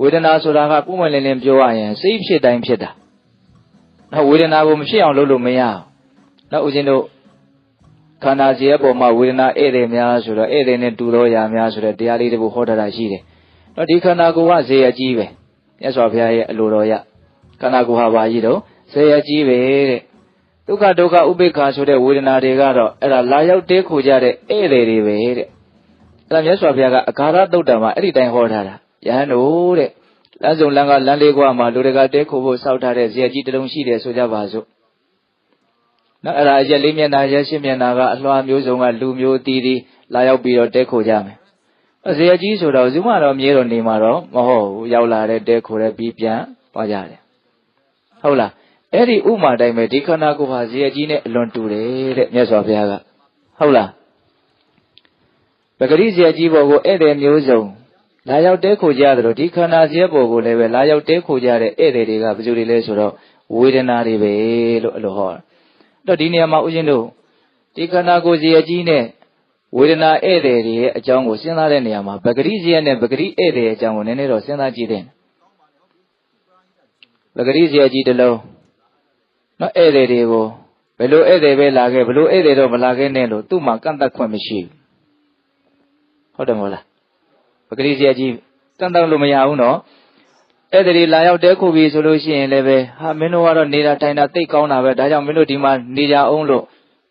ဝေဒနာဆိုတာကပုံမှန်လင်းလင်းပြောရရင်စိတ်ဖြစ်တိုင်းဖြစ်တာနော်ဝေဒနာကိုမဖြစ်အောင်လုပ်လို့မရအောင်နော်ဦးဇင်းတို့ခန္ဓာစီရဲ့ပုံမှာဝေဒနာဧည့်သည်များဆိုတော့ဧည့်သည်နဲ့တူသောရာများဆိုတဲ့တရားလေးတခုဟောထားတာရှိတယ်နော်ဒီခန္ဓာကိုယ်ကဇေယကြီးပဲမြတ်စွာဘုရားရဲ့အလိုတော်ရခန္ဓာကိုယ်ဟာဘာကြီးတော့ဇေယကြီးပဲတဲ့ဒုက္ခဒုက္ခဥပိ္ပခာဆိုတဲ့ဝေဒနာတွေကတော့အဲ့ဒါလာရောက်တဲခိုကြတဲ့ဧည့်သည်တွေပဲတဲ့အဲ့ဒါမြတ်စွာဘုရားကအဂါရတုတ်တံမှာအဲ့ဒီတိုင်းဟောထားတာ ယဟန်တို့တဲ့လမ်းစုံလမ်းကလမ်းလေးကွာမှာလူတွေကတဲခိုဖို့စောက်ထားတဲ့ဇေယကြီးတစ်လုံးရှိတယ်ဆိုကြပါစို့နော်အဲ့ဒါရက်လေးမျက်နှာရက်ရှင်းမျက်နှာကအလွှာမျိုးစုံကလူမျိုးတီးတီးလာရောက်ပြီးတော့တဲခိုကြမယ်ဇေယကြီးဆိုတော့ဇုမတော့မြေတော့နေမှာတော့မဟုတ်ဘူးရောက်လာတဲ့တဲခိုတဲ့ပြီးပြန်သွားကြတယ်ဟုတ်လားအဲ့ဒီဥမာတိုင်းပဲဒီခန္ဓာကိုယ်ဟာဇေယကြီးနဲ့အလွန်တူတယ်တဲ့မြတ်စွာဘုရားကဟုတ်လားပဂရိဇေယကြီးဘောကိုဧည့်သည်မျိုးစုံ လာရောက်တဲခိုကြတယ်လို့ဒီခန္ဓာဇေယဘောကိုလည်းပဲလာရောက်တဲခိုကြတဲ့ဧည့်သည်တွေကဘယ်သူတွေလဲဆိုတော့ဝေဒနာတွေပဲလို့အဲ့လိုဟောတာတော့ဒီနေရာမှာဦးဇင်းတို့ဒီခန္ဓာကိုယ်ဇေယကြီးနဲ့ဝေဒနာဧည့်သည်တွေရဲ့အကြောင်းကိုစဉ်းစားတဲ့နေရာမှာပဂရိဇေယနဲ့ပဂရိဧည့်သည်ရဲ့အကြောင်းကိုနည်းနည်းတော့စဉ်းစားကြည့်တဲ့ပဂရိဇေယကြီးတစ်လုံးနော်ဧည့်သည်တွေကိုဘယ်လိုဧည့်သည်ပဲလာခဲ့ဘယ်လိုဧည့်သည်တော့မလာခဲ့နဲ့လို့သူ့မှာကန့်သက်ခွင့်မရှိဘူးဟုတ်တယ်မဟုတ်လား ပဂရိဇေယကြီးကန့်သက်လို့မရဘူးနော်ဧည့်သည်လာရောက်တဲခုပြီဆိုလို့ရှိရင်လည်းပဲဟာမင်းတို့ကတော့နေတာထိုင်တာသိကောင်းတာပဲဒါကြောင့်မင်းတို့ဒီမှာနေကြအောင်လို့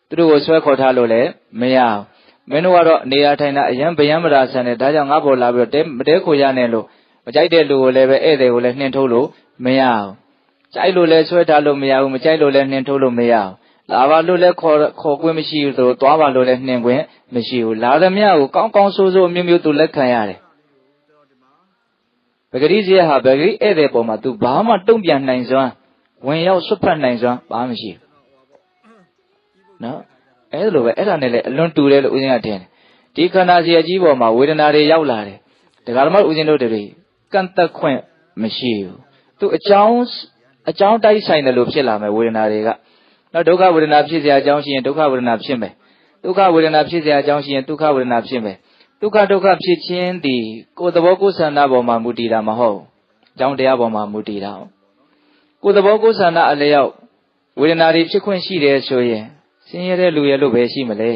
သူတို့ကိုဆွဲခေါ်ထားလို့လည်းမရဘူးမင်းတို့ကတော့နေရာထိုင်တာအရန်ဗျံမရာဆန်တယ်ဒါကြောင့်ငါ့ဘောလာပြီးတော့တဲမတဲခိုရနဲ့လို့မကြိုက်တဲ့လူကိုလည်းပဲဧည့်သည်ကိုလည်းနှင်ထုတ်လို့မရဘူးကြိုက်လို့လည်းဆွဲထားလို့မရဘူးမကြိုက်လို့လည်းနှင်ထုတ်လို့မရဘူးလာပါလို့လည်းခေါ်ခေါ်ခွင့်မရှိဘူးဆိုတော့သွားပါလို့လည်းနှင်ခွင့်မရှိဘူးလာသမျှကိုကောင်းကောင်းဆိုးဆိုးအမျိုးမျိုးသူလက်ခံရတယ် ပဂရိဇေယဟာပဂရိဧည့်သည်ပေါ်မှာ तू ဘာမှတုံ့ပြန်နိုင်စွမ်းဝင်ရောက်ဆွတ်ဖက်နိုင်စွမ်းဘာမှမရှိဘူးနော်အဲ့လိုပဲအဲ့ဒါနဲ့လည်းအလွန်တူတယ်လို့ဦးဇင်းကထင်တယ်ဒီခန္ဓာစီအကြီးပေါ်မှာဝေဒနာတွေရောက်လာတယ်ဒကာဓမ္မဦးဇင်းတို့တွေကန့်သက်ခွင့်မရှိဘူးသူအကြောင်းအကြောင်းတိုက်ဆိုင်တယ်လို့ဖြစ်လာမယ်ဝေဒနာတွေကနော်ဒုက္ခဝေဒနာဖြစ်เสียအကြောင်းရှိရင်ဒုက္ခဝေဒနာဖြစ်မယ်ဒုက္ခဝေဒနာဖြစ်เสียအကြောင်းရှိရင်ဒုက္ခဝေဒနာဖြစ်မယ် ဒုက္ခဒုက္ခဖြစ်ခြင်းသည်ကိုယ်သဘောကိုယ်ဆန္ဒပေါ်မှာမူတည်တာမဟုတ်အကြောင်းတရားပေါ်မှာမူတည်တာကိုယ်သဘောကိုယ်ဆန္ဒအလျောက်ဝေဒနာတွေဖြစ်ခွင့်ရှိတယ်ဆိုရင်ဆင်းရဲတဲ့လူရဲ့လို့ပဲရှိမလဲ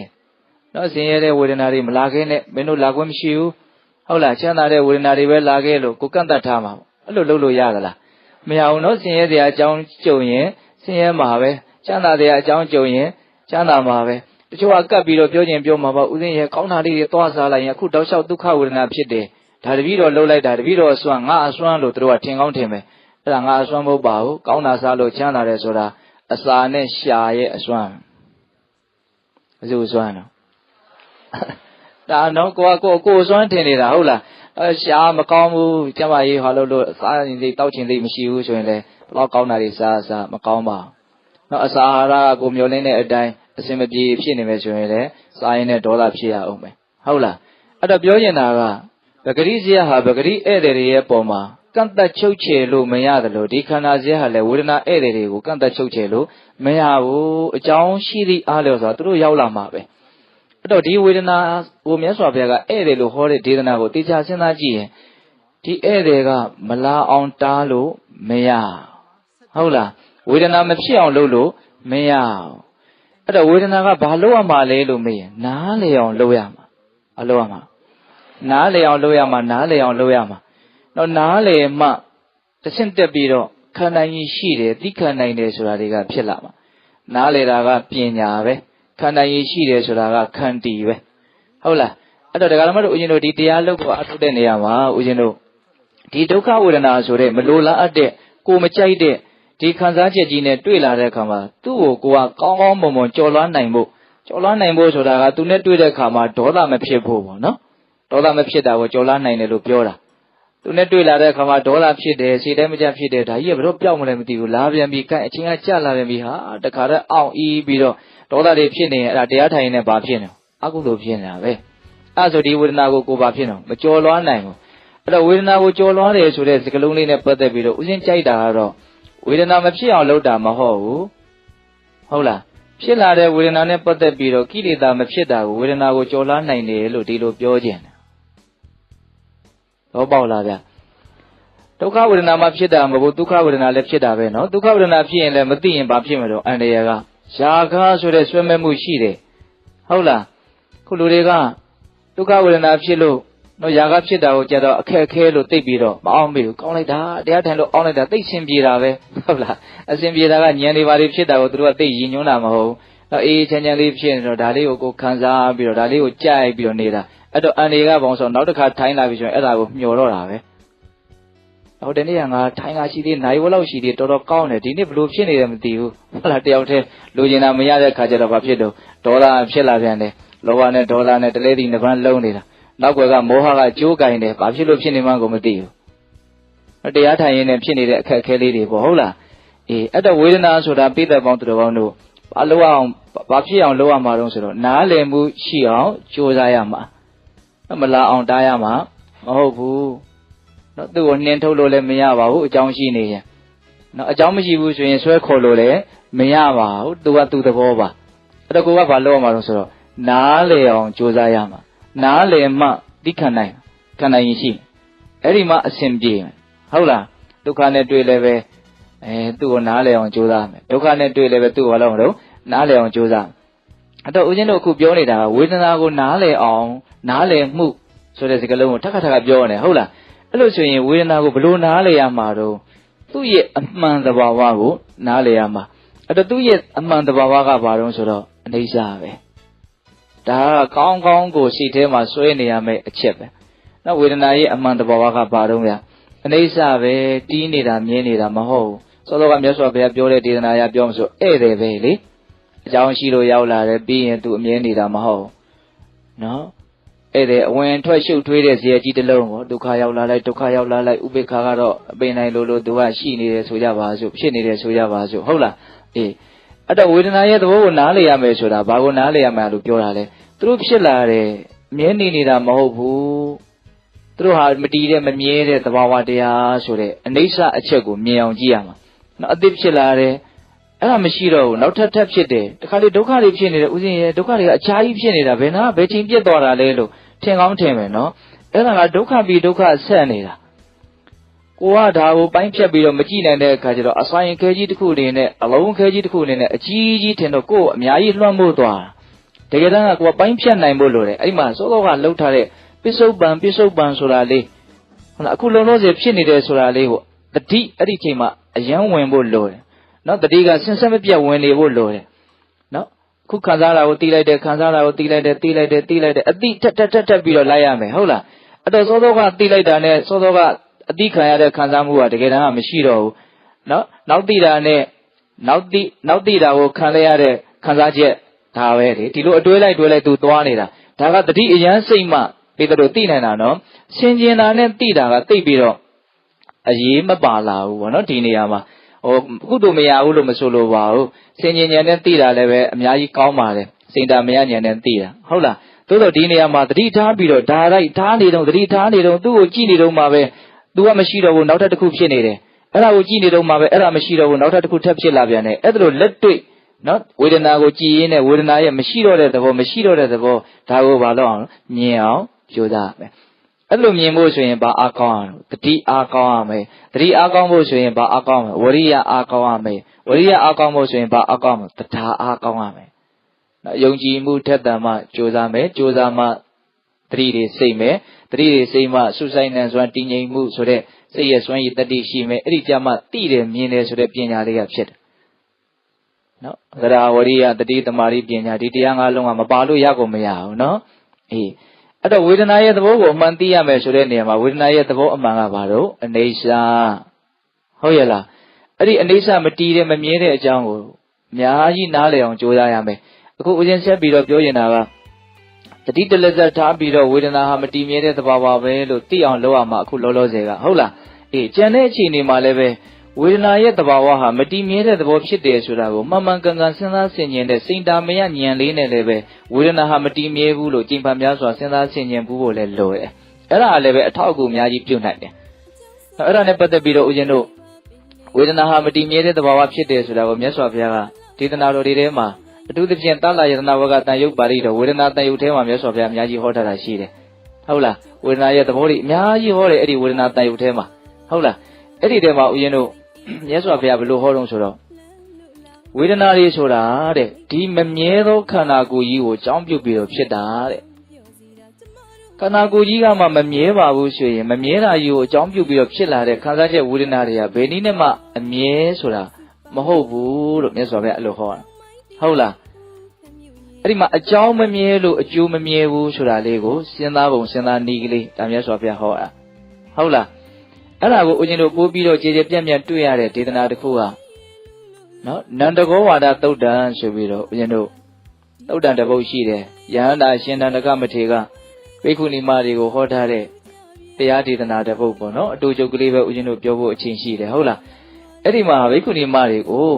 နော်ဆင်းရဲတဲ့ဝေဒနာတွေမလာခဲနဲ့မင်းတို့လာခွင့်မရှိဘူးဟုတ်လားချမ်းသာတဲ့ဝေဒနာတွေပဲလာခဲ့လို့ကိုကန့်တတ်ထားမှာအဲ့လိုလုပ်လို့ရသလားမရဘူးနော်ဆင်းရဲတဲ့အကြောင်းကြုံရင်ဆင်းရဲမှာပဲချမ်းသာတဲ့အကြောင်းကြုံရင်ချမ်းသာမှာပဲ တချို့ကကပ်ပြီးတော့ပြောခြင်းပြောမှာပါဥစဉ်ရဲ့ကောင်းတာလေးတွေသွားစားလိုက်ရင်အခုတောက်လျှောက်ဒုက္ခဝေဒနာဖြစ်တယ်ဒါတပည့်တော်လှုပ်လိုက်တာတပည့်တော်အစွမ်းငါအစွမ်းလို့တို့ကထင်ကောင်းထင်မယ်အဲ့ဒါငါအစွမ်းမဟုတ်ပါဘူးကောင်းတာစားလို့ချမ်းသာတယ်ဆိုတာအစာနဲ့ရှာရဲ့အစွမ်းအစုအစွမ်းတော့ဒါတော့ကိုကကိုကိုစွမ်းထင်နေတာဟုတ်လားအဲရှားမကောင်းဘူးကျမကြီးဟာလို့လို့စားရင်သိတောက်ချင်သိမရှိဘူးဆိုရင်လည်းဘလောက်ကောင်းတာတွေစားစားမကောင်းပါဘူး။နော်အစာအာဟာရကကိုမျောလင်းတဲ့အတိုင်း အစင်မပြေဖြစ်နေမယ်ဆိုရင်လည်းစားရင်လည်းဒေါသဖြစ်ရအောင်မယ်။ဟုတ်လား။အဲ့တော့ပြောချင်တာကပဂရိဇယဟာပဂရိဧည့်သည်တွေရဲ့ပုံမှာကန့်သက်ချုပ်ချယ်လို့မရတယ်လို့ဒီခန္ဓာဇယဟာလည်းဝေဒနာဧည့်သည်တွေကိုကန့်သက်ချုပ်ချယ်လို့မရဘူးအကြောင်းရှိသည့်အားလျော်စွာသူတို့ရောက်လာမှာပဲအဲ့တော့ဒီဝေဒနာဟိုမြတ်စွာဘုရားကဧည့်သည်လို့ဟောတဲ့ဒေသနာကိုတေချာစဉ်းစားကြည့်ရင်ဒီဧည့်သည်ကမလာအောင်တားလို့မရဟုတ်လားဝေဒနာမဖြစ်အောင်လုပ်လို့မရ အဲ့တော့ဝေဒနာကဘာလုပ်ရမှာလဲလို့မေးရင်နားလေအောင်လုပ်ရမှာအလုပ်ရမှာနားလေအောင်လုပ်ရမှာနားလေအောင်လုပ်ရမှာတော့နားလေမှတစ်ဆင့်တက်ပြီးတော့ခံနိုင်ရင်ရှိတယ်သိခံနိုင်တယ်ဆိုတာတွေကဖြစ်လာမှာနားလေတာကပညာပဲခံနိုင်ရင်ရှိတယ်ဆိုတာကခန္တီပဲဟုတ်လားအဲ့တော့ဒကာဓမ္မတို့ဦးဇင်းတို့ဒီတရားလုပ်ကိုအထုတ်တဲ့နေရာမှာဦးဇင်းတို့ဒီဒုက္ခဝေဒနာဆိုတဲ့မလိုလားအပ်တဲ့ကိုမကြိုက်တဲ့ ဒီခံစားချက်ကြီးနဲ့တွေ့လာတဲ့အခါမှာသူ့ကိုကိုကကောင်းကောင်းမွန်မွန်ကြော်လွှမ်းနိုင်ဖို့ကြော်လွှမ်းနိုင်ဖို့ဆိုတာကသူနဲ့တွေ့တဲ့အခါမှာဒေါသမဖြစ်ဖို့ပေါ့နော်ဒေါသမဖြစ်တာကိုကြော်လွှမ်းနိုင်တယ်လို့ပြောတာသူနဲ့တွေ့လာတဲ့အခါမှာဒေါသဖြစ်တယ်စိတ်ထဲမကြဖြစ်တယ်ဒါကြီးကဘယ်တော့ပျောက်မလဲမသိဘူးလာပြန်ပြီကဲအချင်းကကြလာပြန်ပြီဟာတခါတော့အောင့်အီးပြီးတော့ဒေါသတွေဖြစ်နေရင်အဲ့ဒါတရားထိုင်နေဘာဖြစ်နေအကုသိုလ်ဖြစ်နေတာပဲအဲ့ဆိုဒီဝေဒနာကိုကိုပါဖြစ်နေမကြော်လွှမ်းနိုင်ဘူးအဲ့တော့ဝေဒနာကိုကြော်လွှမ်းတယ်ဆိုတဲ့စကလုံးလေးနဲ့ပတ်သက်ပြီးတော့ဥစဉ်ကြိုက်တာကတော့ ဝေဒနာမဖြစ်အောင်လုပ်တာမဟုတ်ဘူးဟုတ်လားဖြစ်လာတဲ့ဝေဒနာနဲ့ပတ်သက်ပြီးတော့ကိလေသာမဖြစ်တာကိုဝေဒနာကိုကြော်လွှမ်းနိုင်တယ်လို့ဒီလိုပြောခြင်းတယ်သဘောပေါက်လားဗျဒုက္ခဝေဒနာမှဖြစ်တာမဟုတ်ဘူးဒုက္ခဝေဒနာလည်းဖြစ်တာပဲနော်ဒုက္ခဝေဒနာဖြစ်ရင်လည်းမသိရင်ဘာဖြစ်မှာတော့အန္တရာယ်ကယာခဆိုတဲ့ဆွဲမဲ့မှုရှိတယ်ဟုတ်လားခုလူတွေကဒုက္ခဝေဒနာဖြစ်လို့ နော်ယာကဖြစ်တာကိုကြတော့အခက်အခဲလို့သိပြီးတော့မအောင်မေဘူးကောင်းလိုက်တာတရားထိုင်လို့အောင်းလိုက်တာသိဆင်ပြေတာပဲဟုတ်လားအဆင်ပြေတာကဉာဏ်တွေပါတွေဖြစ်တာကိုသူတို့ကသိရည်ညွှန်းတာမဟုတ်တော့အေးချမ်းချမ်းလေးဖြစ်နေတော့ဒါလေးကိုကိုခံစားပြီးတော့ဒါလေးကိုကြိုက်ပြီးတော့နေတာအဲ့တော့အန်ဒီကဘောင်ဆိုနောက်တစ်ခါထိုင်းလာပြီဆိုရင်အဲ့ဒါကိုမျောတော့တာပဲဟိုတနေ့ကငါထိုင်းလာရှိသေးနိုင်ဝက်လောက်ရှိသေးတော်တော်ကောင်းတယ်ဒီနေ့ဘလို့ဖြစ်နေတယ်မသိဘူးဟုတ်လားတယောက်တည်းလူကျင်တာမရတဲ့ခါကျတော့ဘာဖြစ်တော့ဒေါ်လာဖြစ်လာပြန်တယ်လောဘနဲ့ဒေါ်လာနဲ့တလဲတီနှစ်ပန်းလုံးနေတာ နောက်ွယ်ကမောဟကကြိုးကင်တယ်ဘာဖြစ်လို့ဖြစ်နေမှန်းကိုမသိဘူးတရားထိုင်ရင်းနဲ့ဖြစ်နေတဲ့အခက်အခဲလေးတွေပေါ့ဟုတ်လားအေးအဲ့တော့ဝေဒနာဆိုတာပိသက်ပေါင်းသူတော်ကောင်းတို့ဘာလို့အောင်ဘာဖြစ်အောင်လုပ်ရမှာတော့ဆိုတော့နားလည်မှုရှိအောင်ကြိုးစားရမှာမလားအောင်တားရမှာမဟုတ်ဘူးနော်သူ့ကိုနှင်းထုတ်လို့လည်းမရပါဘူးအကြောင်းရှိနေရင်နော်အကြောင်းမရှိဘူးဆိုရင်ဆွဲခေါ်လို့လည်းမရပါဘူးသူကသူ့သဘောပါအဲ့တော့ကိုကဘာလုပ်ရမှာတော့ဆိုတော့နားလည်အောင်ကြိုးစားရမှာ နားလည်မှသိခံနိုင်ခံနိုင်ရင်ရှိအဲ့ဒီမှအစဉ်ပြေဟုတ်လားဒုက္ခနဲ့တွေ့လည်းပဲအဲသူ့ကိုနားလည်အောင်ကြိုးစားမယ်ဒုက္ခနဲ့တွေ့လည်းပဲသူ့ကိုဘာလုပ်မလို့နားလည်အောင်ကြိုးစားအဲ့တော့ဦးဇင်းတို့အခုပြောနေတာကဝေဒနာကိုနားလည်အောင်နားလည်မှုဆိုတဲ့စကားလုံးကိုထပ်ခါထပ်ခါပြောနေဟုတ်လားအဲ့လိုဆိုရင်ဝေဒနာကိုဘယ်လိုနားလည်ရမှာတော့သူ့ရဲ့အမှန်တဘာဝကိုနားလည်ရမှာအဲ့တော့သူ့ရဲ့အမှန်တဘာဝကဘာတော့ဆိုတော့အနေစာပဲ ဒါကကောင်းကောင်းကိုစိတ်ထဲမှာဆွဲနေရမယ့်အချက်ပဲနော်ဝေဒနာရဲ့အမှန်တဘာဝကဘာတော့ဗျအနေစာပဲတီးနေတာမြင်နေတာမဟုတ်ဘူးစောစောကမြတ်စွာဘုရားပြောတဲ့ဒေသနာရပြောမှဆိုဧည့်တယ်ပဲလေအကြောင်းရှိလို့ရောက်လာတယ်ပြီးရင်သူအမြင်နေတာမဟုတ်နော်ဧည့်တယ်အဝင်ထွက်ရှုပ်ထွေးတဲ့ဇေယျကြီးတစ်လုံးကိုဒုက္ခရောက်လာလိုက်ဒုက္ခရောက်လာလိုက်ဥပေက္ခကတော့အပိနိုင်လို့လို့သူကရှိနေတယ်ဆိုကြပါစို့ဖြစ်နေတယ်ဆိုကြပါစို့ဟုတ်လားအေး အဲ့တော့ဝေဒနာရဲ့သဘောကိုနားလည်ရမယ်ဆိုတာဘာကိုနားလည်ရမယ်လို့ပြောတာလဲသူတို့ဖြစ်လာတယ်မြဲနေနေတာမဟုတ်ဘူးသူတို့ဟာမတည်တဲ့မမြဲတဲ့သဘာဝတရားဆိုတဲ့အနိစ္စအချက်ကိုမြင်အောင်ကြည့်ရမှာနော်အသစ်ဖြစ်လာတယ်အဲ့ဒါမရှိတော့ဘူးနောက်ထပ်ထပ်ဖြစ်တယ်တခါလေဒုက္ခတွေဖြစ်နေတယ်ဥစဉ်ရဲ့ဒုက္ခတွေကအချားကြီးဖြစ်နေတာဘယ်နာဘယ်ချိန်ပြတ်သွားတာလဲလို့ထင်ကောင်းထင်မယ်နော်အဲ့ဒါကဒုက္ခပြီးဒုက္ခဆက်နေတာ ကိုကဒါကိုပိုင်းဖြတ်ပြီးတော့မကြည့်နိုင်တဲ့အခါကျတော့အဆိုင်ခဲကြီးတစ်ခုအနေနဲ့အလုံးခဲကြီးတစ်ခုအနေနဲ့အကြီးကြီးထင်တော့ကိုယ်အများကြီးလွှမ်းမိုးသွားတာတကယ်တမ်းကကိုကပိုင်းဖြတ်နိုင်ဖို့လိုတယ်အဲ့မှာစောစောကလှုပ်ထားတဲ့ပစ္စုပန်ပစ္စုပန်ဆိုတာလေးဟုတ်လားအခုလုံးလုံးစေဖြစ်နေတယ်ဆိုတာလေးကိုတတိအဲ့ဒီချိန်မှာအယံဝင်ဖို့လိုတယ်နော်တတိကဆင်းဆက်မပြတ်ဝင်နေဖို့လိုတယ်နော်ခုခံစားတာကိုတီးလိုက်တယ်ခံစားတာကိုတီးလိုက်တယ်တီးလိုက်တယ်တီးလိုက်တယ်အတိထက်ထက်ထက်ထက်ပြီးတော့လိုက်ရမယ်ဟုတ်လားအဲ့တော့စောစောကတီးလိုက်တာနဲ့စောစောက အတိခံရတဲ့ခံစားမှုကတကယ်တမ်းကမရှိတော့ဘူးနော်နောက်တိတာနဲ့နောက်တိနောက်တိတာကိုခံရတဲ့ခံစားချက်ဒါပဲလေဒီလိုအတွဲလိုက်တွဲလိုက်သူသွားနေတာဒါကတတိအရန်စိတ်မှပေတတို့သိနိုင်တာနော်ဆင်ကျင်တာနဲ့သိတာကသိပြီးတော့အရေးမပါလာဘူးဗောနော်ဒီနေရာမှာဟိုကုသိုလ်မရဘူးလို့မဆိုလိုပါဘူးဆင်ကျင်ဉာဏ်နဲ့သိတာလည်းပဲအများကြီးကောင်းပါတယ်စိတ်ဓာမရဉာဏ်နဲ့သိတာဟုတ်လားသို့တော့ဒီနေရာမှာတတိထားပြီးတော့ဒါလိုက်ထားနေတော့တတိထားနေတော့သူ့ကိုကြည့်နေတော့မှပဲ तू ကမရှိတော့ဘူးနောက်ထပ်တစ်ခုဖြစ်နေတယ်အဲ့ဒါကိုကြည့်နေတော့မှပဲအဲ့ဒါမရှိတော့ဘူးနောက်ထပ်တစ်ခုထပ်ဖြစ်လာပြန်တယ်အဲ့ဒါလိုလက်တွေ့နော်ဝေဒနာကိုကြည်ရင်းနဲ့ဝေဒနာရဲ့မရှိတော့တဲ့သဘောမရှိတော့တဲ့သဘောဒါကိုဘာလို့အောင်မြင်အောင်ကြိုးစားမယ်အဲ့လိုမြင်ဖို့ဆိုရင်ဘာအားကောင်းအောင်တတိအားကောင်းရမယ်တတိအားကောင်းဖို့ဆိုရင်ဘာအားကောင်းမလဲဝရိယအားကောင်းရမယ်ဝရိယအားကောင်းဖို့ဆိုရင်ဘာအားကောင်းမလဲတထာအားကောင်းရမယ်နော်ယုံကြည်မှုထက်သန်မှကြိုးစားမယ်ကြိုးစားမှ တတိတွေစိတ်မယ်တတိတွေစိတ်မှဆုဆိုင်နေစွမ်းတည်ငြိမ်မှုဆိုတဲ့စိတ်ရဲ့စွမ်းရည်တတိရှိမယ်အဲ့ဒီကြမှာတိတယ်မြင်တယ်ဆိုတဲ့ပညာလေးကဖြစ်တယ်နော်သရဝရိယတတိသမารိပညာဒီတရားငါးလုံးကမပါလို့ရကုန်မရဘူးနော်အေးအဲ့တော့ဝေဒနာရဲ့သဘောကိုအမှန်သိရမယ်ဆိုတဲ့နေရာမှာဝေဒနာရဲ့သဘောအမှန်ကဘာလို့အနေစာဟုတ်ရဲ့လားအဲ့ဒီအနေစာမတီးတဲ့မမြဲတဲ့အကြောင်းကိုအများကြီးနားလည်အောင်ကြိုးစားရမယ်အခုဦးဇင်းဆက်ပြီးတော့ပြောရင်တာက တတိတလက်ဆက်ထားပြီးတော့ဝေဒနာဟာမတည်မြဲတဲ့သဘာဝပဲလို့သိအောင်လုပ်ရမှာအခုလောလောဆယ်ကဟုတ်လားအေးကြံတဲ့အခြေအနေမှာလည်းပဲဝေဒနာရဲ့သဘာဝဟာမတည်မြဲတဲ့သဘောဖြစ်တယ်ဆိုတာကိုမှန်မှန်ကန်ကန်စဉ်းစားဆင်ခြင်တဲ့စိတ်တာမယဉာဏ်လေးနဲ့လည်းပဲဝေဒနာဟာမတည်မြဲဘူးလို့ကြင်ဖန်များစွာစဉ်းစားဆင်ခြင်ဘူးဖို့လည်းလိုတယ်အဲ့ဒါလည်းပဲအထောက်အကူအများကြီးပြုနိုင်တယ်အဲ့ဒါနဲ့ပတ်သက်ပြီးတော့ဦးဇင်းတို့ဝေဒနာဟာမတည်မြဲတဲ့သဘာဝဖြစ်တယ်ဆိုတာကိုမြတ်စွာဘုရားကဒေသနာတော်တွေထဲမှာ အထူးသဖြင့်တလယတနာဝကတန်ယုတ်ပါဠိတော်ဝေဒနာတန်ယုတ်ထဲမှာမြတ်စွာဘုရားအများကြီးဟောထားတာရှိတယ်ဟုတ်လားဝေဒနာရဲ့သဘောတွေအများကြီးဟောတယ်အဲ့ဒီဝေဒနာတန်ယုတ်ထဲမှာဟုတ်လားအဲ့ဒီတည်းမှာဦးဇင်းတို့မြတ်စွာဘုရားဘယ်လိုဟောတော့ဆိုတော့ဝေဒနာတွေဆိုတာတဲ့ဒီမမြဲသောခန္ဓာကိုယ်ကြီးကိုကြောင်းပြုတ်ပြီးတော့ဖြစ်တာတဲ့ခန္ဓာကိုယ်ကြီးကမှမမြဲပါဘူးဆိုရင်မမြဲတာကြီးကိုအကြောင်းပြုတ်ပြီးတော့ဖြစ်လာတဲ့ခံစားချက်ဝေဒနာတွေကဘယ်နည်းနဲ့မှအမြဲဆိုတာမဟုတ်ဘူးလို့မြတ်စွာဘုရားအဲ့လိုဟောတာ ဟုတ်လားအဲ့ဒီမှာအကြောင်းမမြဲလို့အကျိုးမမြဲဘူးဆိုတာလေးကိုစဉ်းစားပုံစဉ်းစားနည်းကလေးဒါမြတ်စွာဘုရားဟောတာဟုတ်လားအဲ့ဒါကိုဦးဇင်းတို့ပို့ပြီးတော့ခြေခြေပြန့်ပြန့်တွေ့ရတဲ့ဒေသနာတစ်ခုကနော်နန္တကောဝါဒသုတ်တံဆိုပြီးတော့ဦးဇင်းတို့သုတ်တံတစ်ပုဒ်ရှိတယ်ယဟန္တာရှင်တန္တကမထေကဘိက္ခုနီမတွေကိုဟောထားတဲ့တရားဒေသနာတစ်ပုဒ်ပေါ့နော်အတူချုပ်ကလေးပဲဦးဇင်းတို့ပြောဖို့အချင်းရှိတယ်ဟုတ်လားအဲ့ဒီမှာဘိက္ခုနီမတွေကို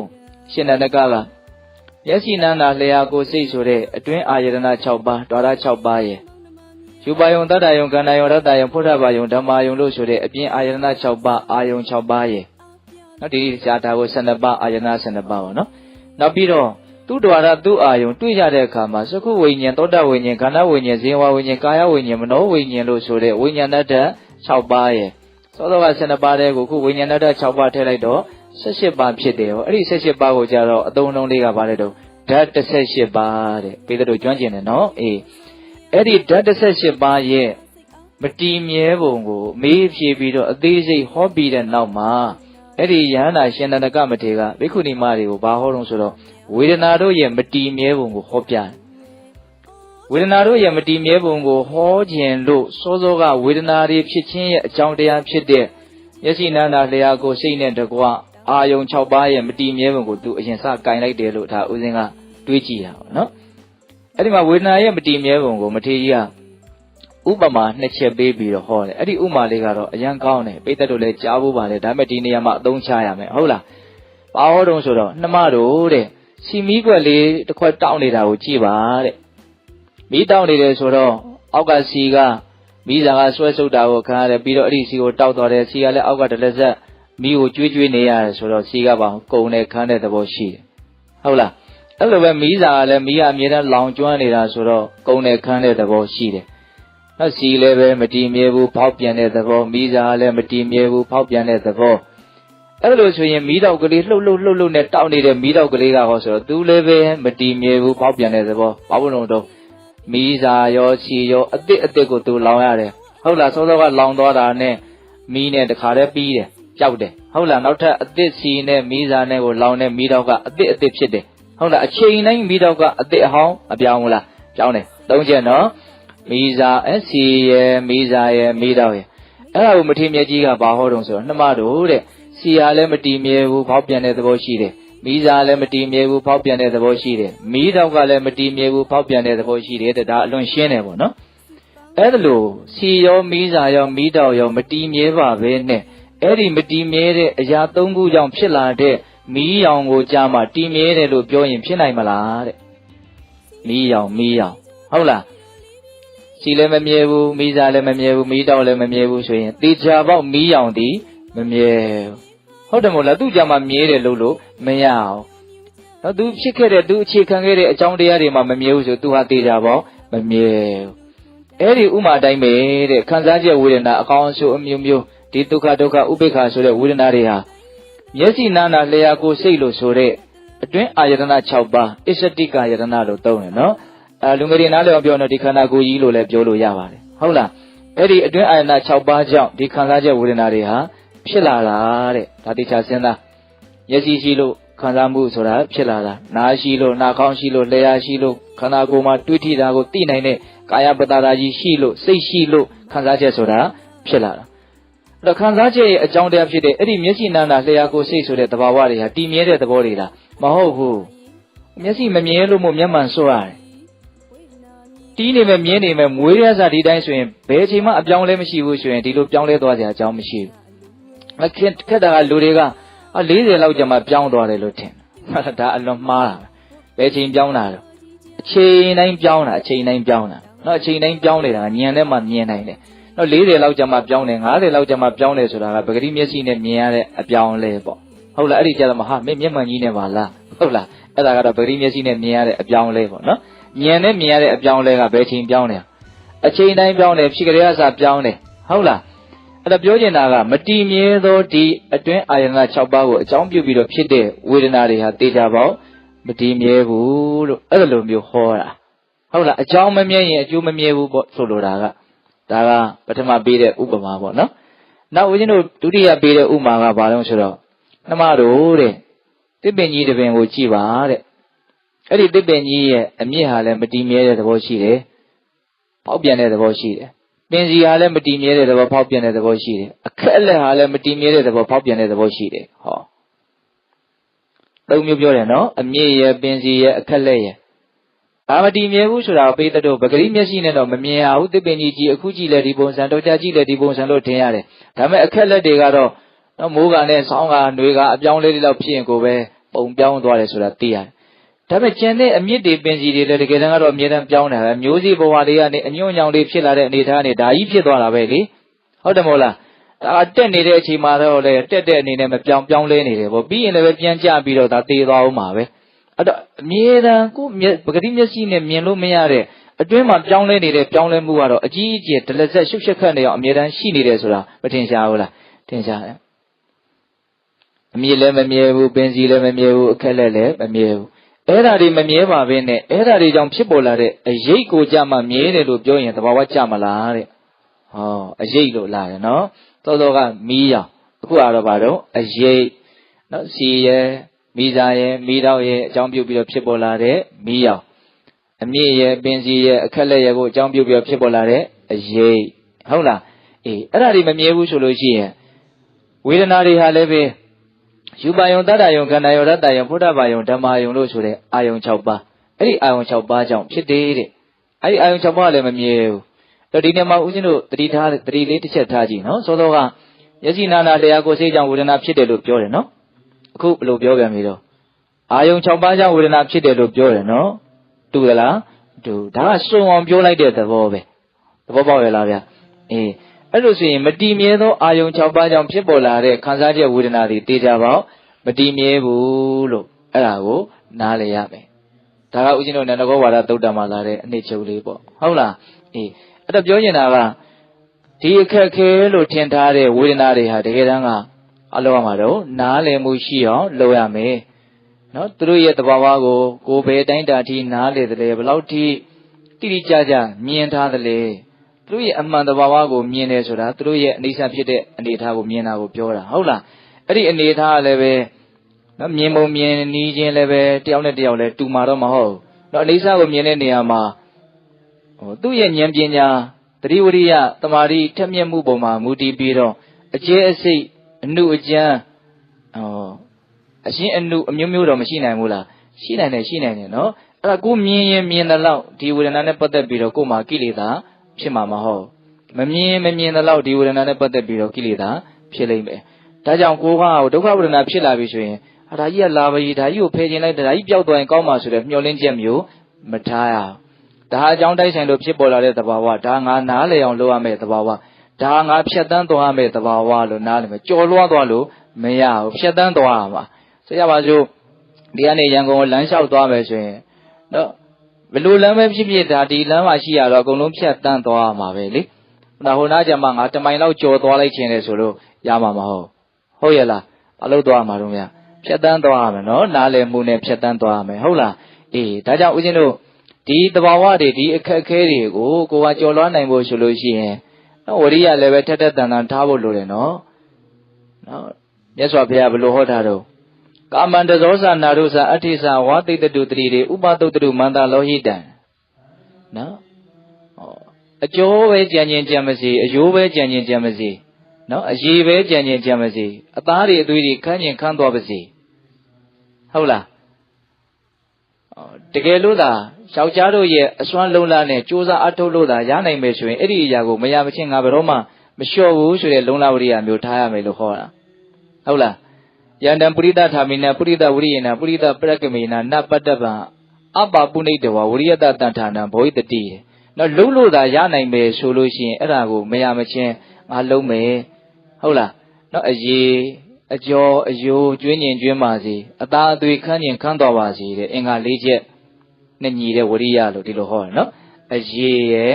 ရှင်တန္တကက မျက်စိနန္ဒာလျာကိုစိတ်ဆိုတဲ့အတွင်းအာယတနာ6ပါးဒွါရ6ပါးရဲ့ယူပါယုံတတ္တယုံကန္တယုံရတ္တယုံဖုဒ္ဓဘာယုံဓမ္မာယုံလို့ဆိုတဲ့အပြင်အာယတနာ6ပါးအာယုံ6ပါးရဲ့နော်ဒီဇာတာကို12ပါးအာယနာ12ပါးပေါ့နော်နောက်ပြီးတော့သူ့ဒွါရသူ့အာယုံတွေ့ရတဲ့အခါမှာသကုဝိညာဉ်သောတဝိညာဉ်ခန္ဓာဝိညာဉ်ဇင်ဝဝိညာဉ်ကာယဝိညာဉ်မနောဝိညာဉ်လို့ဆိုတဲ့ဝိညာဏတ္တ6ပါးရဲ့သောတော်က12ပါးတဲ့ကိုခုဝိညာဏတ္တ6ပါးထည့်လိုက်တော့ 18ပါးဖြစ်တယ်ဟောအဲ့ဒီ18ပါးကိုကြတော့အသုံးအနှုန်းလေးကဘာလဲတော့ဓာတ်18ပါးတဲ့ပေတဲ့တို့ကျွမ်းကျင်တယ်နော်အေးအဲ့ဒီဓာတ်18ပါးရဲ့မတီမြဲပုံကိုမေးဖြေပြီးတော့အသေးစိတ်ဟောပြီးတဲ့နောက်မှာအဲ့ဒီယန္တာရှင်တန္တကမထေကဘိက္ခုနီမတွေကိုဘာဟောတော့ဆိုတော့ဝေဒနာတို့ရဲ့မတီမြဲပုံကိုဟောပြတယ်ဝေဒနာတို့ရဲ့မတီမြဲပုံကိုဟောခြင်းလို့စောစောကဝေဒနာတွေဖြစ်ခြင်းရဲ့အကြောင်းတရားဖြစ်တဲ့မျက်စိနာနာလျာကိုစိတ်နဲ့တကွ အာယုံ6ပါးရဲ့မတီမြဲပုံကိုသူအရင်စကင်လိုက်တယ်လို့ဒါဦးစင်းကတွေးကြည့်တာပေါ့နော်အဲ့ဒီမှာဝေဒနာရဲ့မတီမြဲပုံကိုမထေကြီးကဥပမာနှစ်ချက်ပေးပြီးတော့ဟောတယ်အဲ့ဒီဥမာလေးကတော့အရန်ကောင်းတယ်ပိဿတို့လည်းကြားဖို့ပါလေဒါပေမဲ့ဒီနေရာမှာအသုံးချရမယ်ဟုတ်လားဘာဟောတုံးဆိုတော့နှမတို့တဲ့စီမီးကွက်လေးတစ်ခွက်တောက်နေတာကိုကြည့်ပါတဲ့မီးတောက်နေတယ်ဆိုတော့အောက်ကစီကမီးစာကဆွဲဆုပ်တာကိုခံရတယ်ပြီးတော့အဲ့ဒီစီကိုတောက်သွားတယ်စီကလည်းအောက်ကတလက်ဆက် မီးကိုကျွေးကျွေးနေရတယ်ဆိုတော့စီကပါကုံနဲ့ခန်းတဲ့သဘောရှိတယ်ဟုတ်လားအဲ့လိုပဲမီးစာကလည်းမီးကအမြဲတမ်းလောင်ကျွမ်းနေတာဆိုတော့ကုံနဲ့ခန်းတဲ့သဘောရှိတယ်နောက်စီလည်းပဲမတည်မြဲဘူးဖောက်ပြန်တဲ့သဘောမီးစာလည်းမတည်မြဲဘူးဖောက်ပြန်တဲ့သဘောအဲ့လိုဆိုရင်မီးတောက်ကလေးလှုပ်လှုပ်လှုပ်လှုပ်နဲ့တောက်နေတဲ့မီးတောက်ကလေးကဟောဆိုတော့သူလည်းပဲမတည်မြဲဘူးဖောက်ပြန်တဲ့သဘောဘာလို့လဲတော့မီးစာရောချီရောအစ်စ်အစ်စ်ကိုသူလောင်ရတယ်ဟုတ်လားစောစောကလောင်သွားတာနဲ့မီးနဲ့တခါတည်းပြီးတယ် ကြောက်တယ်ဟုတ်လားနောက်ထပ်အစ်စ်စီနဲ့မီးစာနဲ့ကိုလောင်တဲ့မီးတောက်ကအစ်စ်အစ်စ်ဖြစ်တယ်ဟုတ်လားအချိန်တိုင်းမီးတောက်ကအစ်စ်အဟောင်းအပြောင်းဘူးလားပြောင်းတယ်သုံးချက်နော်မီးစာအစီရဲ့မီးစာရဲ့မီးတောက်ရဲ့အဲ့ဒါကိုမထေမြတ်ကြီးကဘာဟောတုံးဆိုတော့နှမတို့တဲ့စီဟာလည်းမတည်မြဲဘူးဖောက်ပြန်တဲ့သဘောရှိတယ်မိစားလည်းမတည်မြဲဘူးဖောက်ပြန်တဲ့သဘောရှိတယ်မိတော့ကလည်းမတည်မြဲဘူးဖောက်ပြန်တဲ့သဘောရှိတယ်တဲ့ဒါအလွန်ရှင်းတယ်ပေါ့နော်အဲ့ဒါလို့စီရောမိစားရောမိတော့ရောမတည်မြဲပါပဲနဲ့ အဲ့ဒီမတည်မြဲတဲ့အရာ၃ခုကြောင့်ဖြစ်လာတဲ့မီးရောင်ကိုကြားမှာတည်မြဲတယ်လို့ပြောရင်ဖြစ်နိုင်မလားတဲ့မီးရောင်မီးရောင်ဟုတ်လားစီလည်းမမြဲဘူးမိစားလည်းမမြဲဘူးမိတော့လည်းမမြဲဘူးဆိုရင်တေချာပေါက်မီးရောင်ဒီမမြဲဟုတ်တယ်မို့လားသူ့ကြမှာမြဲတယ်လို့လို့မရအောင်နော်သူဖြစ်ခဲ့တဲ့သူအခြေခံခဲ့တဲ့အကြောင်းတရားတွေမှာမမြဲဘူးဆိုသူဟာတေချာပေါက်မမြဲအဲ့ဒီဥမာတိုင်းပဲတဲ့ခံစားချက်ဝေဒနာအကောင်းဆိုအမျိုးမျိုး ဒီဒုက္ခဒုက္ခဥပိ္ပခာဆိုတဲ့ဝေဒနာတွေဟာမျက်စိနာနာလျှာကိုစိတ်လို့ဆိုတဲ့အတွင်းအာယတနာ6ပါးအစ္စတိကာယတနာလို့သုံးတယ်နော်အဲလူငယ်တွေနားလည်အောင်ပြောတော့ဒီခန္ဓာကိုယ်ကြီးလို့လည်းပြောလို့ရပါတယ်ဟုတ်လားအဲ့ဒီအတွင်းအာယတနာ6ပါးကြောင့်ဒီခံစားချက်ဝေဒနာတွေဟာဖြစ်လာတာတဲ့ဒါတိချာစဉ်းစားမျက်စိရှိလို့ခံစားမှုဆိုတာဖြစ်လာတာနားရှိလို့နှာခေါင်းရှိလို့လျှာရှိလို့ခန္ဓာကိုယ်မှာတွေးထိတာကိုသိနိုင်တဲ့ကာယပတ္တာကြီးရှိလို့စိတ်ရှိလို့ခံစားချက်ဆိုတာဖြစ်လာတာအဲ့ တော့ခံစားချက်ရဲ့အကြောင်းတရားဖြစ်တဲ့အဲ့ဒီမျက်စိနာနာလျှာကိုစိတ်ဆိုတဲ့သဘာဝတွေဟာတည်မြဲတဲ့သဘောတွေလားမဟုတ်ဘူးမျက်စိမမြဲလို့မို့မျက်မှန်စွရတယ်တီးနေမဲ့မြင်းနေမဲ့မွေးရစားဒီတိုင်းဆိုရင်ဘယ်အချိန်မှအပြောင်းလဲမရှိဘူးဆိုရင်ဒီလိုပြောင်းလဲသွားစရာအကြောင်းမရှိဘူးမခင်ခက်တာကလူတွေက40လောက်ကြာမှပြောင်းသွားတယ်လို့ထင်တယ်ဒါအလွန်မှားတာပဲအချိန်ပြောင်းတာတော့အချိန်တိုင်းပြောင်းတာအချိန်တိုင်းပြောင်းတာနော်အချိန်တိုင်းပြောင်းနေတာညံထဲမှာမြင်နိုင်တယ် နော်40လောက်ကြာမှပြောင်းတယ်50လောက်ကြာမှပြောင်းတယ်ဆိုတာကပဂတိမျက်စိနဲ့မြင်ရတဲ့အပြောင်းလဲပေါ့ဟုတ်လားအဲ့ဒီကြာတော့မဟာမင်းမျက်မှန်ကြီးနဲ့ပါလားဟုတ်လားအဲ့ဒါကတော့ပဂတိမျက်စိနဲ့မြင်ရတဲ့အပြောင်းလဲပေါ့နော်ညံနဲ့မြင်ရတဲ့အပြောင်းလဲကဘယ်ချိန်ပြောင်းလဲအချိန်တိုင်းပြောင်းတယ်ဖြစ်ကြရစပြောင်းတယ်ဟုတ်လားအဲ့ဒါပြောချင်တာကမတည်မြဲသောဒီအတွင်းအာယနာ6ပါးကိုအကြောင်းပြုပြီးတော့ဖြစ်တဲ့ဝေဒနာတွေဟာတေချာပေါမတည်မြဲဘူးလို့အဲ့လိုမျိုးဟောတာဟုတ်လားအကြောင်းမမြဲရင်အကျိုးမမြဲဘူးပေါ့ဆိုလိုတာက ဒါကပထမပေးတဲ့ဥပမာပေါ့နော်နောက်ဦးဇင်းတို့ဒုတိယပေးတဲ့ဥပမာကဘာလို့ဆိုတော့နှမတို့တဲ့တစ်ပင်ကြီးတစ်ပင်ကိုကြည့်ပါတဲ့အဲ့ဒီတစ်ပင်ကြီးရဲ့အမြင့်ဟာလည်းမတည်မြဲတဲ့သဘောရှိတယ်ပေါက်ပြန်တဲ့သဘောရှိတယ်ပင်စီဟာလည်းမတည်မြဲတဲ့သဘောဖောက်ပြန်တဲ့သဘောရှိတယ်အခက်အလက်ဟာလည်းမတည်မြဲတဲ့သဘောဖောက်ပြန်တဲ့သဘောရှိတယ်ဟောသုံးမျိုးပြောတယ်နော်အမြင့်ရဲ့ပင်စီရဲ့အခက်လက်ရဲ့ ဘာမတည်မြဲဘူးဆိုတာပေးတဲ့တော့ပဂရိမျက်စိနဲ့တော့မမြင်ရဘူးတစ်ပင်ကြီးကြီးအခုကြည့်လဲဒီပုံစံတော့ကြာကြည့်လဲဒီပုံစံလို့ထင်ရတယ်ဒါပေမဲ့အခက်လက်တွေကတော့နော်မိုးကနဲ့ဆောင်းကຫນွေကအပြောင်းလေးတွေလောက်ဖြစ်ရင်ကိုပဲပုံပြောင်းသွားတယ်ဆိုတာသိရတယ်ဒါပေမဲ့ကျန်တဲ့အမြင့်တွေပင်စီတွေလည်းတကယ်တမ်းကတော့အမြဲတမ်းပြောင်းတယ်ပဲမျိုးစီဘဝတွေကနေအညွန့်ညောင်လေးဖြစ်လာတဲ့အနေအထားနဲ့ဒါကြီးဖြစ်သွားတာပဲလေဟုတ်တယ်မဟုတ်လားဒါကတက်နေတဲ့အချိန်မှာတော့လေတက်တဲ့အနေနဲ့မပြောင်းပြောင်းလဲနေတယ်ပေါ့ပြီးရင်လည်းပြန်ကြပြီးတော့ဒါသေသွားအောင်ပါပဲ အဲ့တော့အမြဲတမ်းကိုပဂတိမျက်စိနဲ့မြင်လို့မရတဲ့အတွင်းမှာပြောင်းလဲနေတဲ့ပြောင်းလဲမှုကတော့အကြီးအကျယ်ဒလဇက်ရှုပ်ရှက်ခတ်နေအောင်အမြဲတမ်းရှိနေတယ်ဆိုတာမထင်ရှားဘူးလားထင်ရှားတယ်အမြဲလည်းမမြဲဘူးပင်စီလည်းမမြဲဘူးအခက်လည်းလည်းမမြဲဘူးအဲ့ဓာတွေမမြဲပါဘဲနဲ့အဲ့ဓာတွေကြောင့်ဖြစ်ပေါ်လာတဲ့အရေးကိုကြမှာမြဲတယ်လို့ပြောရင်တဘာဝကြမလားတဲ့ဟောအရေးလို့လာတယ်နော်သောသောကမီးရောင်အခုကတော့ဘာတော့အရေးနော်စီရဲ မိသားရဲ့မိတော့ရဲ့အကြောင်းပြုပြီးတော့ဖြစ်ပေါ်လာတဲ့မီးရောင်အမြင့်ရဲ့ပင်စီရဲ့အခက်လက်ရဲ့ကိုအကြောင်းပြုပြီးတော့ဖြစ်ပေါ်လာတဲ့အရေးဟုတ်လားအေးအဲ့ဒါတွေမမြဲဘူးဆိုလို့ရှိရင်ဝေဒနာတွေဟာလည်းပဲယူပါယုံတတ္တယုံခန္ဓာယုံရတ္တယုံဖုဒ္ဓဘာယုံဓမ္မယုံလို့ဆိုတဲ့အာယုံ6ပါးအဲ့ဒီအာယုံ6ပါးကြောင့်ဖြစ်တယ်တဲ့အဲ့ဒီအာယုံ6ပါးလည်းမမြဲဘူးတော့ဒီနေ့မှာဦးဇင်းတို့တတိထားတတိလေးတစ်ချက်ထားကြည့်နော်စောစောကယစီနာနာတရားကိုစိတ်ကြောင့်ဝေဒနာဖြစ်တယ်လို့ပြောတယ်နော် အခုဘယ်လိုပြောပြန်ပြီတော့အာယုံ6ပါးကြောင့်ဝေဒနာဖြစ်တယ်လို့ပြောတယ်နော်တူသလားတူဒါကစုံအောင်ပြောလိုက်တဲ့သဘောပဲသဘောပေါက်ရလားဗျအေးအဲ့လိုဆိုရင်မတည်မြဲသောအာယုံ6ပါးကြောင့်ဖြစ်ပေါ်လာတဲ့ခံစားချက်ဝေဒနာတွေတေချာပေါက်မတည်မြဲဘူးလို့အဲ့ဒါကိုနားလည်ရမယ်ဒါကဥစဉ်တို့နန္ဒကောဝါဒသုတ်တံမှာလာတဲ့အနှစ်ချုပ်လေးပေါ့ဟုတ်လားအေးအဲ့တော့ပြောနေတာကဒီအခက်ခဲလို့ထင်ထားတဲ့ဝေဒနာတွေဟာတကယ်တမ်းက အလောရမှာတော့နားလည်မှုရှိအောင်လုပ်ရမယ်နော်သူတို့ရဲ့တဘာဝကိုကိုယ်ပဲတိုင်းတာထိနားလေတယ်ဘယ်လောက်ထိတိတိကျကျမြင်ထားတယ်လေသူတို့ရဲ့အမှန်တဘာဝကိုမြင်တယ်ဆိုတာသူတို့ရဲ့အနေဆဖြစ်တဲ့အနေအထားကိုမြင်တာကိုပြောတာဟုတ်လားအဲ့ဒီအနေအထားလည်းပဲနော်မြင်ပုံမြင်နီးချင်းလည်းပဲတယောက်နဲ့တယောက်လည်းတူမှာတော့မဟုတ်နော်အနေဆကိုမြင်တဲ့နေရာမှာဟိုသူ့ရဲ့ဉာဏ်ပညာတတိဝရိယတမာတိထက်မြက်မှုပုံမှာမူတည်ပြီးတော့အကျဲအစိတ် အနုအကျမ်းဟောအရှင်းအနုအမျိုးမျိုးတော့မရှိနိုင်ဘူးလားရှိနိုင်တယ်ရှိနိုင်တယ်နော်အဲ့ဒါကိုမြင်ရင်မြင်တဲ့လောက်ဒီဝေဒနာနဲ့ပတ်သက်ပြီးတော့ကိုယ်မှာကိလေသာဖြစ်မှာမဟုတ်မမြင်မမြင်တဲ့လောက်ဒီဝေဒနာနဲ့ပတ်သက်ပြီးတော့ကိလေသာဖြစ်လိမ့်မယ်ဒါကြောင့်ကိုကဒုက္ခဝေဒနာဖြစ်လာပြီဆိုရင်ဟာဒါကြီးကလာပါကြီးဒါကြီးကိုဖယ်ခြင်းလိုက်ဒါကြီးပျောက်သွားရင်ကောင်းမှာဆိုတဲ့မျှော်လင့်ချက်မျိုးမထားရအောင်ဒါအကြောင်းတိုက်ဆိုင်လို့ဖြစ်ပေါ်လာတဲ့သဘာဝဒါငါနားလည်အောင်လုပ်ရမယ့်သဘာဝ ဒါငါဖြတ်တန်းသွားရမယ့်သဘာဝလို့နားလည်မယ်ကြော်လွှားသွားလို့မရဘူးဖြတ်တန်းသွားရမှာဆိုရပါစို့ဒီကနေရန်ကုန်ကိုလမ်းလျှောက်သွားမယ်ဆိုရင်နော်ဘယ်လိုလမ်းပဲဖြစ်ဖြစ်ဒါဒီလမ်းမှာရှိရတော့အကုန်လုံးဖြတ်တန်းသွားရမှာပဲလေဒါဟိုနားကျမှငါတမိုင်လောက်ကြော်သွားလိုက်ခြင်းလေဆိုလို့ရမှာမဟုတ်ဟုတ်ရဲ့လားဘာလို့သွားမှာတော့များဖြတ်တန်းသွားရမယ်နော်နားလည်မှုနဲ့ဖြတ်တန်းသွားရမယ်ဟုတ်လားအေးဒါကြောင့်ဦးဇင်းတို့ဒီတဘာဝတွေဒီအခက်အခဲတွေကိုကိုကကြော်လွှားနိုင်ဖို့ဆိုလို့ရှိရင် ဝရိယလည်းပဲထက်ထက်တန်တန်ထားဖို့လိုတယ်နော်နော်မြတ်စွာဘုရားဘယ်လိုဟောထားတော့ကာမန္တဇောဇာနာရုဇာအဋ္ဌိဇာဝါသိတတုတတိတွေဥပတုတ္တုမန္တလောဟိတံနော်အကျိုးပဲကြံကျင်ကြံမစီအယိုးပဲကြံကျင်ကြံမစီနော်အရေးပဲကြံကျင်ကြံမစီအသားတွေအသွေးတွေခန်းကျင်ခန်းသွားပါစီဟုတ်လား တကယ်လို့သာယောက်ျားတို့ရဲ့အစွမ်းလုံးလားနဲ့စူးစမ်းအထုတ်လို့သာရနိုင်မယ်ဆိုရင်အဲ့ဒီအရာကိုမရမချင်းငါဘယ်တော့မှမလျှော့ဘူးဆိုတဲ့လုံလဝရိယမျိုးထားရမယ်လို့ခေါ်တာဟုတ်လားယန္တံပုရိသထာမိနပုရိသဝရိယနာပုရိသပရကမေနာနပတ္တပံအပ္ပပုနိတဝဝရိယတတန်ထာနံဘောဟိတတိနော်လုံးလို့သာရနိုင်မယ်ဆိုလို့ရှိရင်အဲ့ဒါကိုမရမချင်းငါလုံးမယ်ဟုတ်လားနော်အရေး အကျော်အယိုးကျွင်းကျင်ကျွင်းပါစေအသားအသွေးခန်းကျင်ခန်းတော်ပါစေတဲ့အင်္ဂါ၄ချက်နဲ့ညီတဲ့ဝရိယလို့ဒီလိုဟောတယ်နော်အရေးရယ်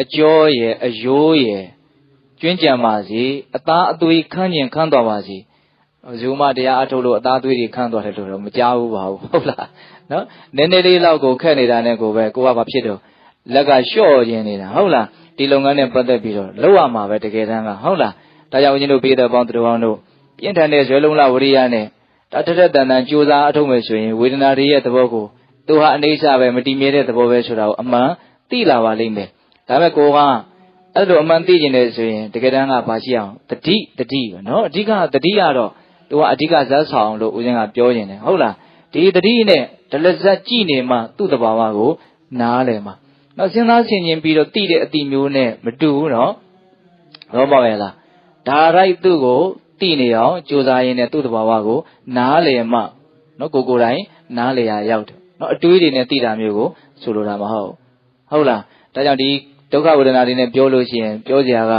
အကျော်ရယ်အယိုးရယ်ကျွင်းကြံပါစေအသားအသွေးခန်းကျင်ခန်းသွားပါစေဇူမတရားအထုတ်လို့အသားသွေးတွေခန်းသွားတယ်လို့တော့မကြားဘူးပါဘူးဟုတ်လားနော်နည်းနည်းလေးလောက်ကိုခက်နေတာနဲ့ကိုပဲကိုကဘာဖြစ်တော့လက်ကလျှော့ခြင်းနေတာဟုတ်လားဒီလုပ်ငန်းနဲ့ပတ်သက်ပြီးတော့လောက်ရမှာပဲတကယ်တမ်းကဟုတ်လားဒါကြောင့်ဦးဇင်းတို့ပြည်တော်ပေါင်းသူတော်ကောင်းတို့ ပြင်းထန်တဲ့ဇွဲလုံးလဝရိယနဲ့ဒါထက်ထက်တန်တန်ကြိုးစားအထုတ်မယ်ဆိုရင်ဝေဒနာတွေရဲ့သဘောကိုသူဟာအနေစာပဲမတည်မြဲတဲ့သဘောပဲဆိုတာကိုအမှန်သိလာပါလိမ့်မယ်ဒါပေမဲ့ကိုကအဲ့လိုအမှန်သိကျင်တယ်ဆိုရင်တကယ်တမ်းကဘာရှိအောင်တတိတတိပဲနော်အဓိကတတိကတော့သူကအဓိကဇက်ဆောင်လို့ဦးဇင်းကပြောနေတယ်ဟုတ်လားဒီတတိနဲ့ဒလဇက်ကြည့်နေမှသူ့တဘာဝကိုနားလည်မှာနော်စဉ်းစားဆင်ခြင်ပြီးတော့သိတဲ့အတိမျိုးနဲ့မတူဘူးနော်တော့ပါရဲ့လားဒါရိုက်သူ့ကို သိနေအောင်ကြိုးစားရင်းနဲ့သူ့တဘာဝကိုနားလည်မှနော်ကိုကိုယ်တိုင်နားလည်ရရောက်တယ်နော်အတွေးတွေနဲ့သိတာမျိုးကိုဆိုလိုတာမဟုတ်ဟုတ်လားဒါကြောင့်ဒီဒုက္ခဝေဒနာတွေနဲ့ပြောလို့ရှိရင်ပြောစရာက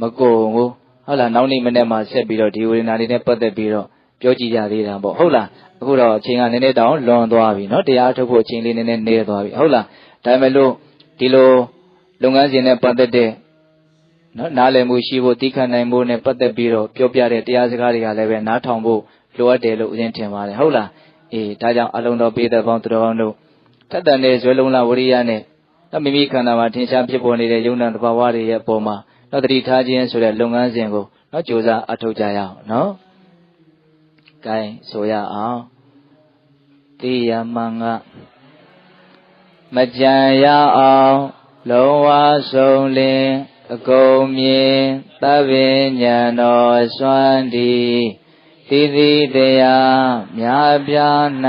မကုန်ဘူးဟုတ်လားနောက်နေ့မနေ့မှဆက်ပြီးတော့ဒီဝေဒနာတွေနဲ့ပတ်သက်ပြီးတော့ပြောကြည့်ကြသေးတာပေါ့ဟုတ်လားအခုတော့အချိန်ကနည်းနည်းတောင်လွန်သွားပြီเนาะတရားထုတ်ဖို့အချိန်လေးနည်းနည်းနေသွားပြီဟုတ်လားဒါပေမဲ့လို့ဒီလိုလုပ်ငန်းစဉ်နဲ့ပတ်သက်တဲ့ နော်နားလည်မှုရှိဖို့သိခံနိုင်ဖို့နဲ့ပတ်သက်ပြီးတော့ပြောပြတဲ့တရားစကားတွေကလည်းပဲနားထောင်ဖို့လိုအပ်တယ်လို့ဦးဇင်းထင်ပါတယ်ဟုတ်လားအေးဒါကြောင့်အလုံးတော်ပေးတဲ့ပေါင်းသူတော်ကောင်းတို့ထက်တန်တဲ့ဇွဲလုံးလာဝရိယနဲ့တော့မိမိခန္ဓာမှာထင်ရှားဖြစ်ပေါ်နေတဲ့ယုံနာတဘာဝတွေရဲ့အပေါ်မှာတော့တတိထားခြင်းဆိုတဲ့လုပ်ငန်းစဉ်ကိုတော့ကြိုးစားအထောက်ကြရအောင်နော်။ကဲဆိုရအောင်။တိယမင်္ဂမကြံရအောင် လုံးဝဆုံးလင်း အကုန်မြင်သဗ္ဗညံတော်စွမ်းဒီသီသီတရားမြားပြား၌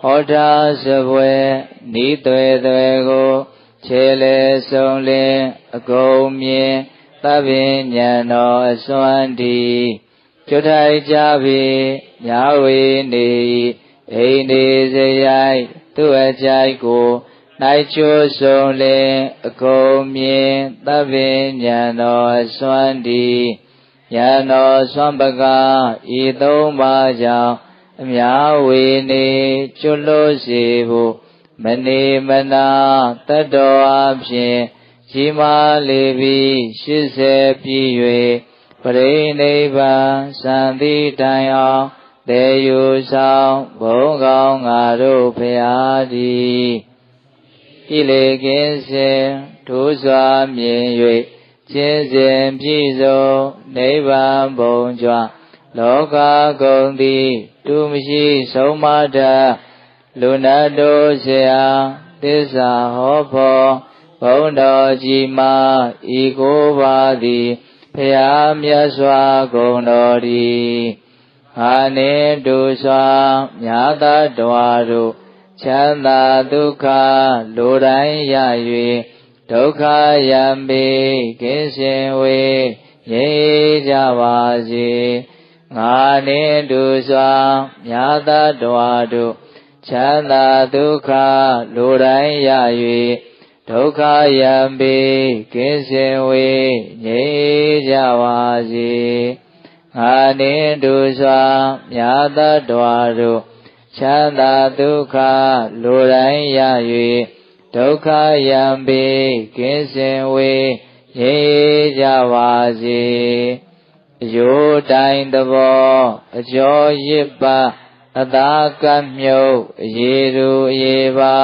ဟောတာစပွဲဤသွေသွေကိုခြေလေဆုံးလင်းအကုန်မြင်သဗ္ဗညံတော်အစွမ်းဒီကျွထိုက်ကြပြီညာဝေနေအိနေစရိုက်သူ့အကြိုက်ကို၌ ချိုးဆုံးလင်အကုန်မြင်သဗ္ဗညံတော်အစွမ်းဒီယံတော်စွမ်းပကဤသုံးပါးကြောင့်အများဝေနေကျွလို့စေဖို့မနေမနာတတ္တောအဖြစ်ရှိမာလေပြီး80ပြည့်၍ပရိနိဗ္ဗာန်စံတိတိုင်အောင်တေယူဆောင်ဘုံကောင်းငါတို့ဖရာသည် ဣလေကင်းစင်ထိုးစွာမြင်၍ခြင်းစဉ်ပြည့်စုံနိဗ္ဗာန်ဘုံကြွလောကကုန်သည်တူမရှိဆုံးမတတ်လူနာတို့ဆရာသစ္စာဟောဖို့ဘုံတော်ကြီးမာဤကိုပါသည်ဖရာမြတ်စွာဂုဏ်တော်သည်အာနေတုစွာမြာတတဝါတို့ ချမ်းသာဒုက္ခလိုတိုင်းရ၍ဒုက္ခယံပေကင်းစင်ဝေငြိကြပါစေငါနှင့်တူစွာမြာတတဝါတို့ချမ်းသာဒုက္ခလိုတိုင်းရ၍ဒုက္ခယံပေကင်းစင်ဝေငြိကြပါစေငါနှင့်တူစွာမြာတတဝါတို့ ချမ်းသာဒုက္ခလိုတိုင်းရ၍ဒုက္ခယံပေကင်းစင်ဝေရေကြပါစေအယိုးတိုင်းသဘောအကျော်ရစ်ပါအသာကမြုပ်ရေရူရေပါ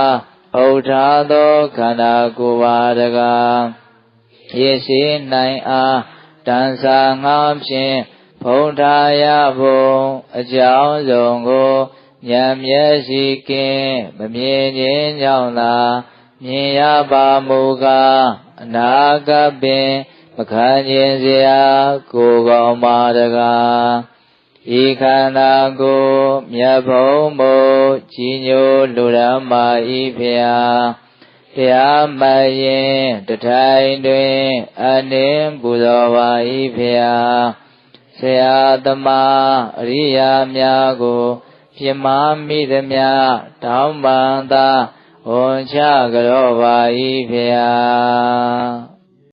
ဥထာသောခန္ဓာကိုယ်ပါတကားရေရှိနိုင်အားတန်စာငါဖြင့်ဖုံးထားရဖို့အကြောင်းစုံကို ဉာဏ်မျက်ရှိကင်းမမြင်ခြင်းကြောင့်သာမြင်ရပါမူကားအနာကပင်မခံခြင်းစရာကိုကောင်ပါတကားဤခန္ဓာကိုမြတ်ဘုံမို့ကြီးညိုလူရမာဤဖျာတရားမရင်တထိုင်တွင် အနှင်းပူဇော်ပါဤဖျာဆရာသမားအရိယာများကို ပြမမိသမျှတောင်းပန်သာဝန်ချကြောပါ၏ဖျာ